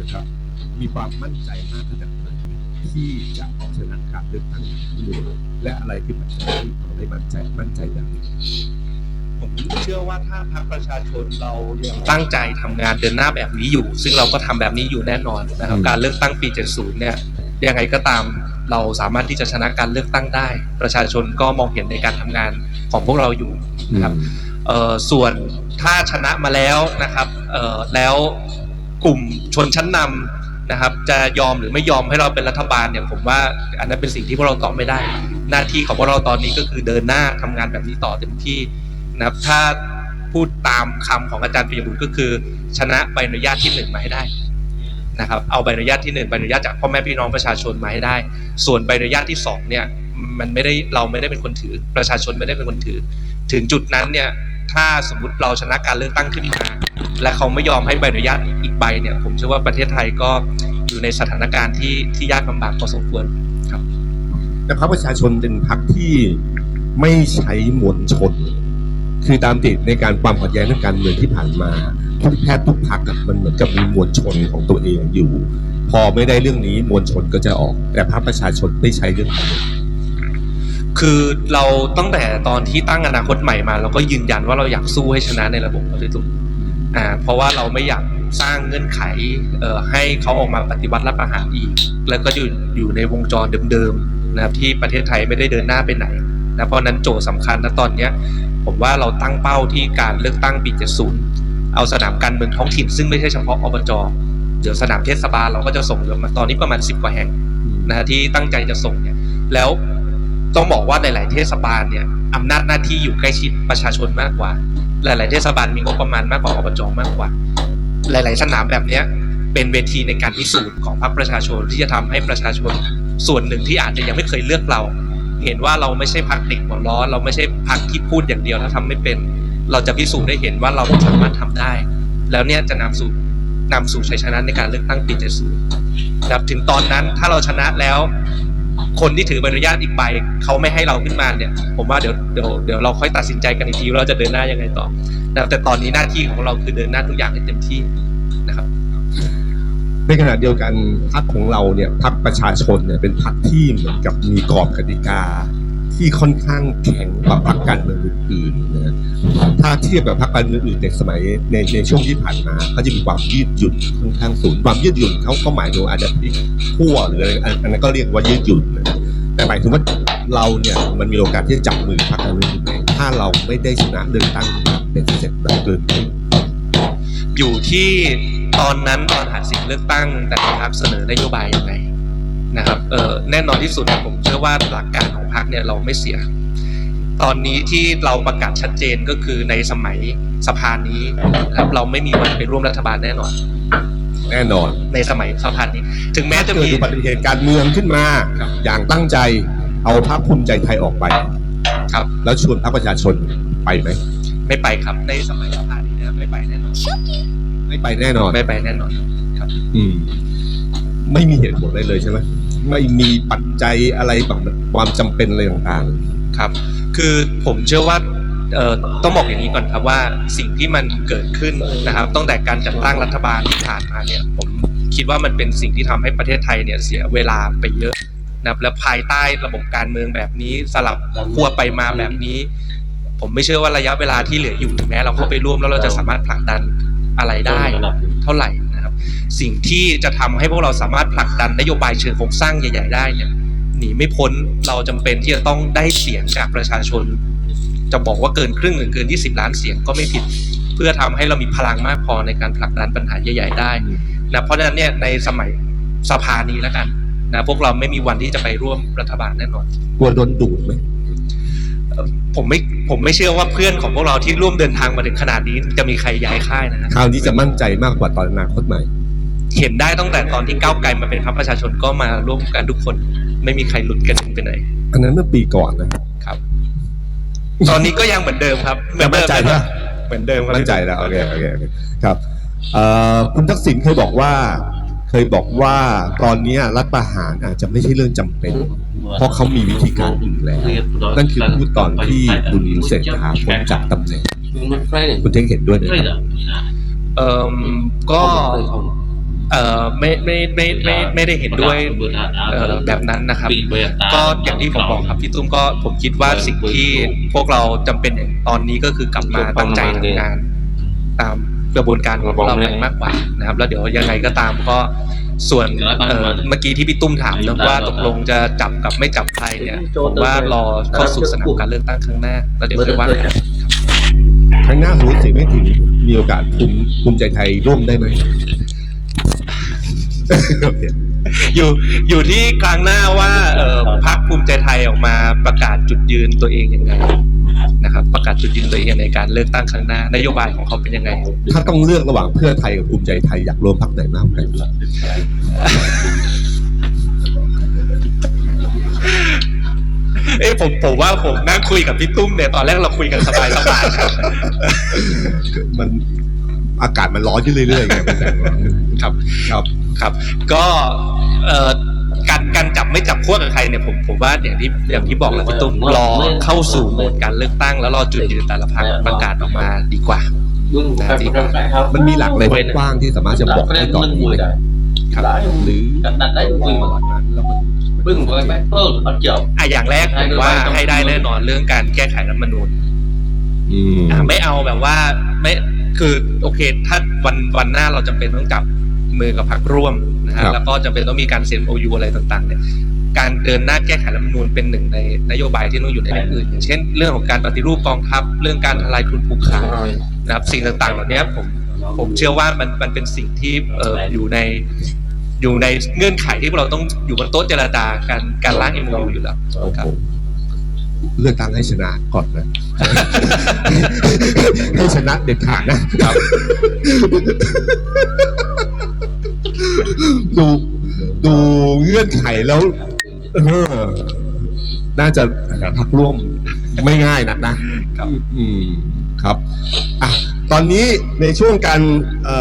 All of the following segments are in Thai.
นะครับ มีความมั่นใจมากขนาดไหนที่จะเอาชนะการเลือกตั้งที่หนึ่งและอะไรคือปัจจัยที่ทำให้มั่นใจมั่นใจแบบนี้ผมเชื่อว่าถ้าพรรคประชาชนเรายังตั้งใจทำงานเดินหน้าแบบนี้อยู่ ซึ่งเราก็ทำแบบนี้อยู่แน่นอนนะครับอืมการเลือกตั้งปี 70 เนี่ยยังไงก็ตามเราสามารถที่จะชนะการเลือกตั้งได้ ประชาชนก็มองเห็นในการทำงานของพวกเราอยู่นะครับเอ่อส่วนถ้าชนะมาแล้วนะครับเอ่อแล้ว กลุ่มชนชั้นนำนะครับ จะยอมหรือไม่ยอมให้เราเป็นรัฐบาลเนี่ยผมว่า อันนั้นเป็นสิ่งที่พวกเราตอบไม่ได้ หน้าที่ของพวกเราตอนนี้ก็คือเดินหน้าทำงานแบบนี้ต่อเต็มที่นะครับ ถ้าพูดตามคำของอาจารย์ปิยบุตรก็คือ ชนะใบอนุญาตที่หนึ่งมาให้ได้นะครับ เอาใบอนุญาตที่หนึ่งใบอนุญาตจากพ่อแม่พี่น้องประชาชนมาให้ได้ ส่วนใบอนุญาตที่สองเนี่ยมันไม่ได้เราไม่ได้เป็นคนถือ ประชาชนไม่ได้เป็นคนถือ ถึงจุดนั้นเนี่ยถ้าสมมติเราชนะการเลือกตั้งขึ้นมา และเขาไม่ยอมให้ใบอนุญาต อีกใบเนี่ย ผมเชื่อว่าประเทศไทยก็อยู่ในสถานการณ์ที่ที่ยากลำบากพอสมควรครับ แต่พรรคประชาชนเป็นพรรคที่ไม่ใช้มวลชน คือตามติดในการความขัดแย้งทางการเมืองที่ผ่านมาทุกแทบทุกพรรคอะมันเหมือนกับมีมวลชนของตัวเองอยู่ พอไม่ได้เรื่องนี้มวลชนก็จะออก แต่พรรคประชาชนไม่ใช้เรื่องนี้คือเราตั้งแต่ตอนที่ตั้งอนาคตใหม่มา เราก็ยืนยันว่าเราอยากสู้ให้ชนะในระบบปฏิรูปอ่าเพราะว่าเราไม่อยาก สร้างเงื่อนไขให้เขาออกมาปฏิวัติรัฐประหารอีก แล้วก็อยู่อยู่ในวงจรเดิมๆนะครับที่ประเทศไทยไม่ได้เดินหน้าไปไหนนะเพราะนั้นโจทย์สำคัญนะตอนนี้ผมว่าเราตั้งเป้าที่การเลือกตั้งปี 70 เอาสนามการเมืองท้องถิ่นซึ่งไม่ใช่เฉพาะอบจเดี๋ยวสนามเทศบาลเราก็จะส่งเหลือมาตอนนี้ประมาณ 10 กว่าแห่งนะฮะที่ตั้งใจจะส่งเนี่ยแล้วต้องบอกว่าหลาย ๆ เทศบาลเนี่ยอำนาจหน้าที่อยู่ใกล้ชิดประชาชนมากกว่า หลาย ๆ เทศบาลมีงบประมาณมากกว่าอบจมากกว่า หลาย ๆ สนามแบบเนี้ยเป็นเวทีในการพิสูจน์ของพรรคประชาชนที่จะทำให้ประชาชนส่วนหนึ่งที่อาจจะยังไม่เคยเลือกเรา เห็นว่าเราไม่ใช่พักเด็กหัวร้อน เราไม่ใช่พักที่พูดอย่างเดียวแล้วทำไม่เป็น เราจะพิสูจน์ได้เห็นว่าเราสามารถทำได้ แล้วเนี่ยจะนำสู่นำสู่ชัยชนะในการเลือกตั้งปี 70นะครับถึงตอนนั้นถ้าเราชนะแล้ว คนที่ถือใบอนุญาตอีกใบเขาไม่ให้เราขึ้นมาเนี่ย ผมว่าเดี๋ยวเดี๋ยวเดี๋ยวเราค่อยตัดสินใจกันอีกทีว่าเราจะเดินหน้ายังไงต่อนะแต่ตอนนี้หน้าที่ของเราคือเดินหน้าทุกอย่างให้เต็มที่นะครับในขณะเดียวกันพรรคของเราเนี่ยพรรคประชาชนเนี่ยเป็นพรรคที่เหมือนกับมีกรอบกติกา ที่ค่อนข้างแข็งกว่าพรรคการเมืองอื่นๆนะถ้าเทียบกับพรรคการเมืองอื่นในสมัยในในช่วงที่ผ่านมาเขาจะมีความยืดหยุ่นค่อนข้างสูงความยืดหยุ่นเขาก็หมายถึงอาจจะพลิกขั้วหรืออะไรอันนั้นก็เรียกว่ายืดหยุ่น แต่หมายถึงว่าเราเนี่ยมันมีโอกาสที่จะจับมือพรรคการเมืองอื่นได้ถ้าเราไม่ได้ชนะเลือกตั้งเป็นเสร็จแบบเกินครึ่งอยู่ที่ตอนนั้นตอนหาเสียงเลือกตั้งแต่ละพรรคเสนอนโยบายยังไงนะครับเออแน่นอนที่สุดผมเชื่อว่าหลักการของพรรคเนี่ยเราไม่เสีย ตอนนี้ที่เราประกาศชัดเจนก็คือในสมัยสภานี้นะครับเราไม่มีวันไปร่วมรัฐบาลแน่นอน แน่นอน ในสมัยสภานี้ ถึงแม้จะเกิดมี อุบัติเหตุการเมืองขึ้นมา ครับ อย่างตั้งใจเอาพรรคภูมิใจไทยออกไป ครับ แล้วชวนพรรคประชาชนไปไหมไม่ไปครับ ในสมัยสภานี้เนี่ยไม่ไปแน่นอนไม่ไปแน่นอนไม่ไปแน่นอนครับอืม ไม่มีเหตุผลอะไรเลยใช่ไหมไม่มีปัจจัยอะไรแบบความจำเป็นอะไรต่าง ครับ คือผมเชื่อว่าเอ่อ ต้องบอกอย่างนี้ก่อนครับว่าสิ่งที่มันเกิดขึ้นนะครับตั้งแต่การจัดตั้งรัฐบาลที่ผ่านมาเนี่ยผมคิดว่ามันเป็นสิ่งที่ทำให้ประเทศไทยเนี่ยเสียเวลาไปเยอะนะครับและภายใต้ระบบการเมืองแบบนี้สลับขั้วไปมาแบบนี้ ผมไม่เชื่อว่าระยะเวลาที่เหลืออยู่ถึงแม้เราเข้าไปร่วมแล้วเราจะสามารถผลักดันอะไรได้เท่าไหร่นะครับ สิ่งที่จะทำให้พวกเราสามารถผลักดันนโยบายเชิงโครงสร้างใหญ่ ๆ ได้เนี่ยหนีไม่พ้นเราจำเป็นที่จะต้องได้เสียงจากประชาชน จะบอกว่าเกินครึ่งหรือเกิน 20 ล้านเสียงก็ไม่ผิด เพื่อทำให้เรามีพลังมากพอในการผลักดันปัญหาใหญ่ๆได้นะเพราะฉะนั้นเนี่ยในสมัยสภานี้แล้วกันนะพวกเราไม่มีวันที่จะไปร่วมรัฐบาลแน่นอนๆกลัวโดนดูดไหมผมไม่ผมไม่เชื่อว่าเพื่อนของพวกเราที่ร่วมเดินทางมาถึงขนาดนี้จะมีใครย้ายค่ายนะฮะคราวนี้จะมั่นใจมากกว่าตอนอนาคตใหม่ เห็นได้ตั้งแต่ตอนที่ก้าวไกลมาเป็นพรรคประชาชนก็มาร่วมกันทุกคน ไม่มีใครหลุดกันไปไหนอันนั้นเมื่อปีก่อนนะครับ ตอนนี้ก็ยังเหมือนเดิมครับเหมือนมั่เดินมใจเลยคนะรับเหมือนเดิมครับมั่นใจแล้วโอเคโอเคโอเคครับเอ่อคุณทักษิณเคยบอกว่า เคยบอกว่าตอนเนี้ยรัฐประหารอาจจะไม่ใช่เรื่องจำเป็น เพราะเขามีวิธีการอื่นแล้ว นั่นคือพูดตอนที่คุณเศรษฐาพ้นจากตำแหน่งคุณเท่งเห็นด้วยไหมครับ เอ่อก็ เอ่อไม่ไม่ไม่ไม่ไม่ได้เห็นด้วยเอ่อแบบนั้นนะครับ ก็อย่างที่ผมบอกครับพี่ตุ้มก็ผมคิดว่าสิ่งที่พวกเราจำเป็นอย่างตอนนี้ก็คือกลับมาตั้งใจทำงาน ตามกระบวนการของเราไปมากกว่านะครับ แล้วเดี๋ยวยังไงก็ตามก็ส่วนเอ่อเมื่อกี้ที่พี่ตุ้มถามเรื่องว่าตกลงจะจับกับไม่จับใครเนี่ยผมว่ารอเข้าสู่สนามการเลือกตั้งครั้งหน้าแล้วเดี๋ยวค่อยว่ากันครั้งหน้าสมมติเสียงไม่ถึงมีโอกาสภูมิภูมิใจไทยร่วมได้ไหมโอเคอยู่อยู่ที่ครั้งหน้าว่าเอ่อพรรคภูมิใจไทยออกมาประกาศจุดยืนตัวเองยังไงนะครับ ประกาศจุดยืนตัวเองในการเลือกตั้งครั้งหน้านโยบายของเขาเป็นยังไง ถ้าต้องเลือกระหว่างเพื่อไทยกับภูมิใจไทยอยากรวมพรรคไหนมากกว่ากันเอ้ยผมผมว่าผมนั่งคุยกับพี่ตุ้มเนี่ยตอนแรกเราคุยกันสบายสบายๆครับมันอากาศมันร้อนขึ้นเรื่อยๆไงมันแบบว่าครับครับ ครับ ก็เอ่อการการจับไม่จับขั้วกับใครเนี่ยผมผมว่าอย่างที่อย่างที่บอกแหละพี่ตุ้มรอเข้าสู่โหมดการเลือกตั้ง แล้วรอจุดยืนแต่ละพรรคประกาศออกมาดีกว่ามันมีหลักอะไรกว้างๆที่สามารถจะบอกได้ตอนนี้ไหมครับหรือ đặt đấy ต bưng อนนั้นแล้วมัน bưng với bác ơ ở chợ อะอย่างแรกผมว่าให้ได้แน่นอนเรื่องการแก้ไขรัฐธรรมนูญอืมอะไม่เอาแบบว่าไม่คือโอเค ถ้าวันวันหน้าเราจำเป็นต้องจับ มือกับพรรคร่วมนะฮะแล้วก็จำเป็นต้องมีการเซ็นโอยูอะไรต่างๆเนี่ยการเดินหน้าแก้ไขรัฐธรรมนูญเป็นหนึ่งในนโยบายที่ต้องอยู่ในเรื่องอื่นอย่างเช่น เรื่องของการปฏิรูปกองทัพเรื่องการทลายทุนผูกขาด นะครับสิ่งต่างๆเหล่านี้ผมผมเชื่อว่ามันมันเป็นสิ่งที่เอ่ออยู่ในอยู่ในเงื่อนไขที่พวกเราต้องอยู่บนโต๊ะเจรจาการการร่างเอ็มยูอยู่แล้วโอ้คโหรับเลือกตั้งให้ชนะก่อนนะ ให้ชนะเด็ดขาดนะครับ ดูดูเงื่อนไขแล้วเออน่าจะพักร่วมไม่ง่ายนักนะครับอืมครับอะตอนนี้ในช่วงการเอ่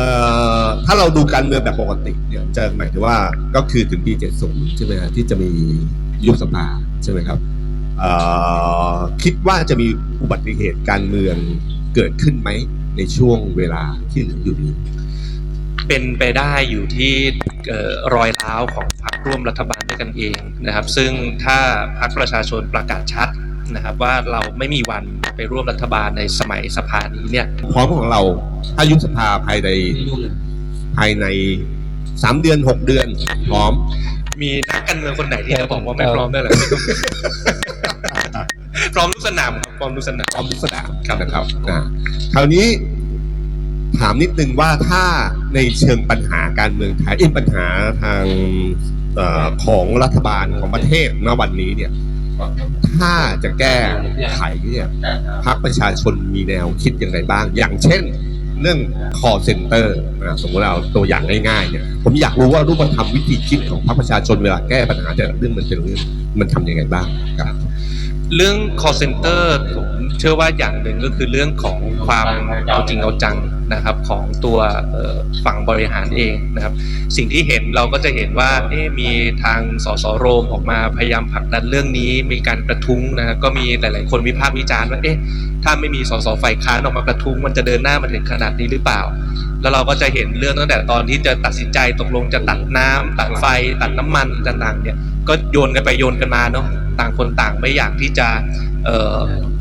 อถ้าเราดูการเมืองแบบปกติเนี่ยจะหมายถึงว่าก็คือถึงปี 70 ใช่ไหมฮะที่จะมียุบสภาใช่ไหมครับเอ่อคิดว่าจะมีอุบัติเหตุการเมืองเกิดขึ้นไหมในช่วงเวลาที่เหลืออยู่นี้ เป็นไปได้อยู่ที่เอ่อรอยร้าวของพรรคร่วมรัฐบาลด้วยกันเองนะครับ ซึ่งถ้าพรรคประชาชนประกาศชัดนะครับว่าเราไม่มีวันไปร่วมรัฐบาลในสมัยสภานี้เนี่ยพร้อมของเราถ้ายุบสภาภายในภายในสามเดือนหกเดือน พร้อม มีนักการเมืองคนไหนที่จะบอกว่าไม่พร้อมได้หรอพร้อมทุกสนามครับพร้อมทุกสนามพร้อมทุกสนามนะครับอ่าคราวนี้ ถามนิดนึงว่าถ้าในเชิงปัญหาการเมืองไทยเอ้ยปัญหาทางอของรัฐบาลของประเทศณวันนี้เนี่ยถ้าจะแก้ไขเนี่ยพรรคประชาชนมีแนวคิดอย่างไรบ้าง อย่างเช่น เรื่อง call center นะสมมติเราตัวอย่างง่ายๆเนี่ยผมอยากรู้ว่ารูปธรรมวิธีคิดของพรรคประชาชนเวลาแก้ปัญหาแต่ละเรื่องมันเป็นเรื่องมันทำยังไงบ้างครับ เรื่อง call center ผมเชื่อว่าอย่างหนึ่งก็คือเรื่องของความเอาจริงเอาจัง นะครับของตัวฝั่งบริหารเองนะครับ สิ่งที่เห็นเราก็จะเห็นว่าเอ๊ะมีทางสสโรมออกมาพยายามผลักดันเรื่องนี้ มีการกระทุ้งนะครับก็มีหลาย ๆ คนวิพากษ์วิจารณ์ว่าเอ๊ะถ้าไม่มีสสฝ่ายค้านออกมากระทุ้งมันจะเดินหน้ามาถึงขนาดนี้หรือเปล่า แล้วเราก็จะเห็นเรื่องตั้งแต่ตอนที่จะตัดสินใจตกลงจะตัดน้ำตัดไฟ ตัดน้ำมันต่างๆเนี่ยก็โยนกันไปโยนกันมาเนาะต่างคนต่างไม่อยากที่จะ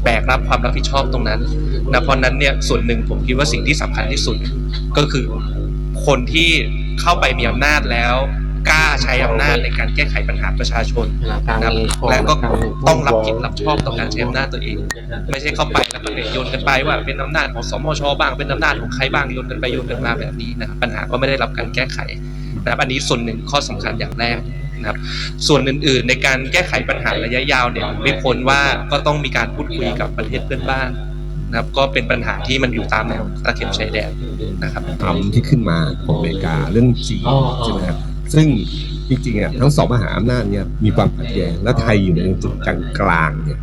แบกรับความรับผิดชอบตรงนั้น นะเพราะนั้นเนี่ยส่วนหนึ่งผมคิดว่าสิ่งที่สำคัญที่สุดก็คือคนที่เข้าไปมีอำนาจแล้วกล้าใช้อำนาจในการแก้ไขปัญหาประชาชนนะครับและก็ต้องรับผิดรับชอบต่อการใช้อำนาจตัวเอง ไม่ใช่เข้าไปแล้วก็เนี่ยโยนกันไปว่าเป็นอำนาจของสมชบ้างเป็นอำนาจของใครบ้างโยนกันไปโยนกันมาแบบนี้นะครับปัญหาก็ไม่ได้รับการแก้ไขนะครับอันนี้ส่วนหนึ่งข้อสำคัญอย่างแรกนะครับส่วนอื่นๆ ในการแก้ไขปัญหาระยะยาวเนี่ยไม่พ้นว่าก็ต้องมีการพูดคุยกับประเทศเพื่อนบ้าน นะครับก็เป็นปัญหาที่มันอยู่ตามแนวตะเข็บชายแดนนะครับทำที่ขึ้นมาของอเมริกาเรื่องจีนอ๋อใช่ไหมครับซึ่งจริงๆอะทั้งสองมหาอำนาจเนี่ยมีความขัดแย้งและไทยอยู่ในจุดกลางๆเนี่ย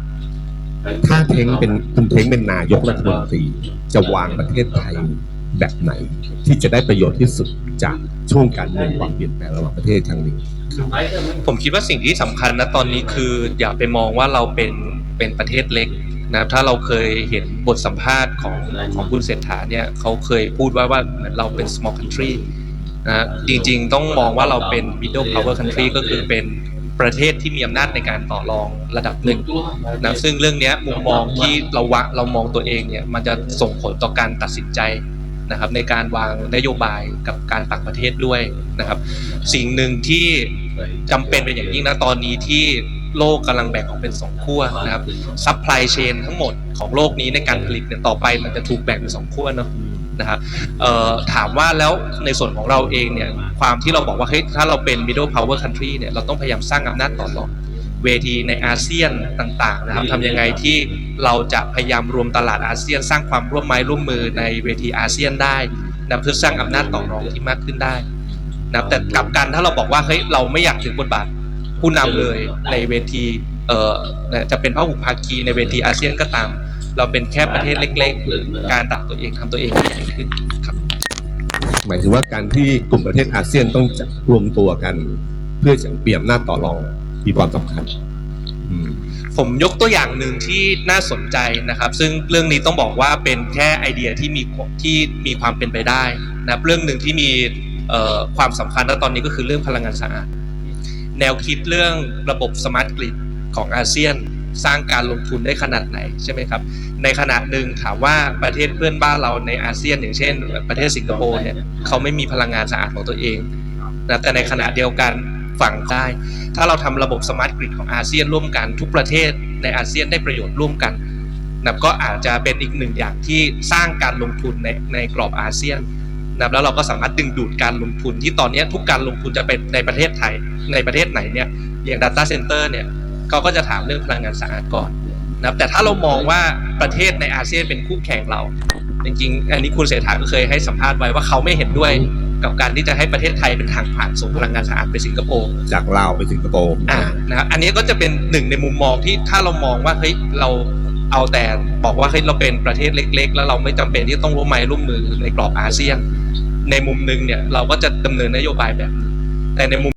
ถ้าเท้งเป็นคุณเท้งเป็นนายกรัฐมนตรีจะวางประเทศไทยแบบไหน ที่จะได้ประโยชน์ที่สุดจากช่วงการเมืองความเปลี่ยนแปลงระหว่างประเทศครั้งนี้ผมคิดว่าสิ่งที่สำคัญนะตอนนี้คือ อย่าไปมองว่าเราเป็นเป็นประเทศเล็ก นะครับถ้าเราเคยเห็นบทสัมภาษณ์ของของคุณเศรษฐาเนี่ยเขาเคยพูดว่าว่าเหมือนเราเป็น small country นะฮะจริงๆ ต้องมองว่าเราเป็น middle power country ก็คือเป็นประเทศที่มีอำนาจในการต่อรองระดับหนึ่งนะซึ่งเรื่องนี้มุมมองที่เราวะเรามองตัวเองเนี่ยมันจะส่งผลต่อการตัดสินใจนะครับในการวางนโยบายกับการต่างประเทศด้วยนะครับ สิ่งหนึ่งที่จำเป็นเป็นอย่างยิ่งนะตอนนี้ที่ โลกกำลังแบ่งออกเป็นสองขั้วนะครับซัพพลายเชนทั้งหมดของโลกนี้ในการผลิตเนี่ยต่อไปมันจะถูกแบ่งเป็นสองขั้วเนาะนะครับถามว่าแล้วในส่วนของเราเองเนี่ยความที่เราบอกว่าเฮ้ยถ้าเราเป็น middle power country เนี่ยเราต้องพยายามสร้างอำนาจต่อรองเวทีในอาเซียนต่างๆนะครับทำยังไงที่เราจะพยายามรวมตลาดอาเซียน สร้างความร่วมไม้ร่วมมือในเวทีอาเซียนได้นะเพื่อสร้างอำนาจต่อรองที่มากขึ้นได้นะแต่กลับกันถ้าเราบอกว่าเฮ้ยเราไม่อยากถึงบทบาท ผู้นำเลยในเวทีเอ่อจะเป็นพหุภาคีในเวทีอาเซียนก็ตาม เราเป็นแค่ประเทศเล็ก ๆ การตัดตัวเองทำตัวเองให้ใหญ่ขึ้นครับหมายถึงว่าการที่กลุ่มประเทศอาเซียนต้องจับรวมตัวกัน เพื่อจะเปลี่ยนหน้าจต่อรองมีความสำคัญอืมผมยกตัวอย่างหนึ่งที่น่าสนใจนะครับ ซึ่งเรื่องนี้ต้องบอกว่าเป็นแค่ไอเดียที่มีที่มีความเป็นไปได้นะครับเรื่องหนึ่งที่มีเอ่อความสำคัญณตอนนี้ก็คือเรื่องพลังงานสะอาด แนวคิดเรื่องระบบสมาร์ทกริดของอาเซียนสร้างการลงทุนได้ขนาดไหนใช่ไหมครับ ในขณะหนึ่งถามว่าประเทศเพื่อนบ้านเราในอาเซียน อย่างเช่น ประเทศสิงคโปร์เนี่ยเขาไม่มีพลังงานสะอาดของตัวเองนะแต่ในขณะเดียวกันฝั่งได้ ถ้าเราทำระบบสมาร์ทกริดของอาเซียนร่วมกันทุกประเทศในอาเซียนได้ประโยชน์ร่วมกันนะก็อาจจะเป็นอีกหนึ่งอย่างที่สร้างการลงทุนในในกรอบอาเซียน นะแล้วเราก็สามารถดึงดูดการลงทุนที่ตอนนี้ทุกการลงทุนจะเป็นในประเทศไทยในประเทศไหนเนี่ยอย่าง Data Center เนี่ยเขาก็จะถามเรื่องพลังงานสะอาดก่อนนะครับแต่ถ้าเรามองว่าประเทศในอาเซียนเป็นคู่แข่งเรา จริงๆ อันนี้คุณเศรษฐาก็เคยให้สัมภาษณ์ไว้ว่าเขาไม่เห็นด้วยกับการที่จะให้ประเทศไทยเป็นทางผ่านสู่พลังงานสะอาดไปสิงคโปร์จากลาวไปสิงคโปร์อ่านะครับอันนี้ก็จะเป็นหนึ่งในมุมมองที่ถ้าเรามองว่าเฮ้ยเรา เอาแต่บอกว่าเฮ้ยเราเป็นประเทศเล็ก ๆ แล้วเราไม่จำเป็นที่ต้องร่วมไม้ร่วมมือในกรอบอาเซียน ในมุมหนึ่งเนี่ยเราก็จะดำเนินนโยบายแบบ แต่ในมุม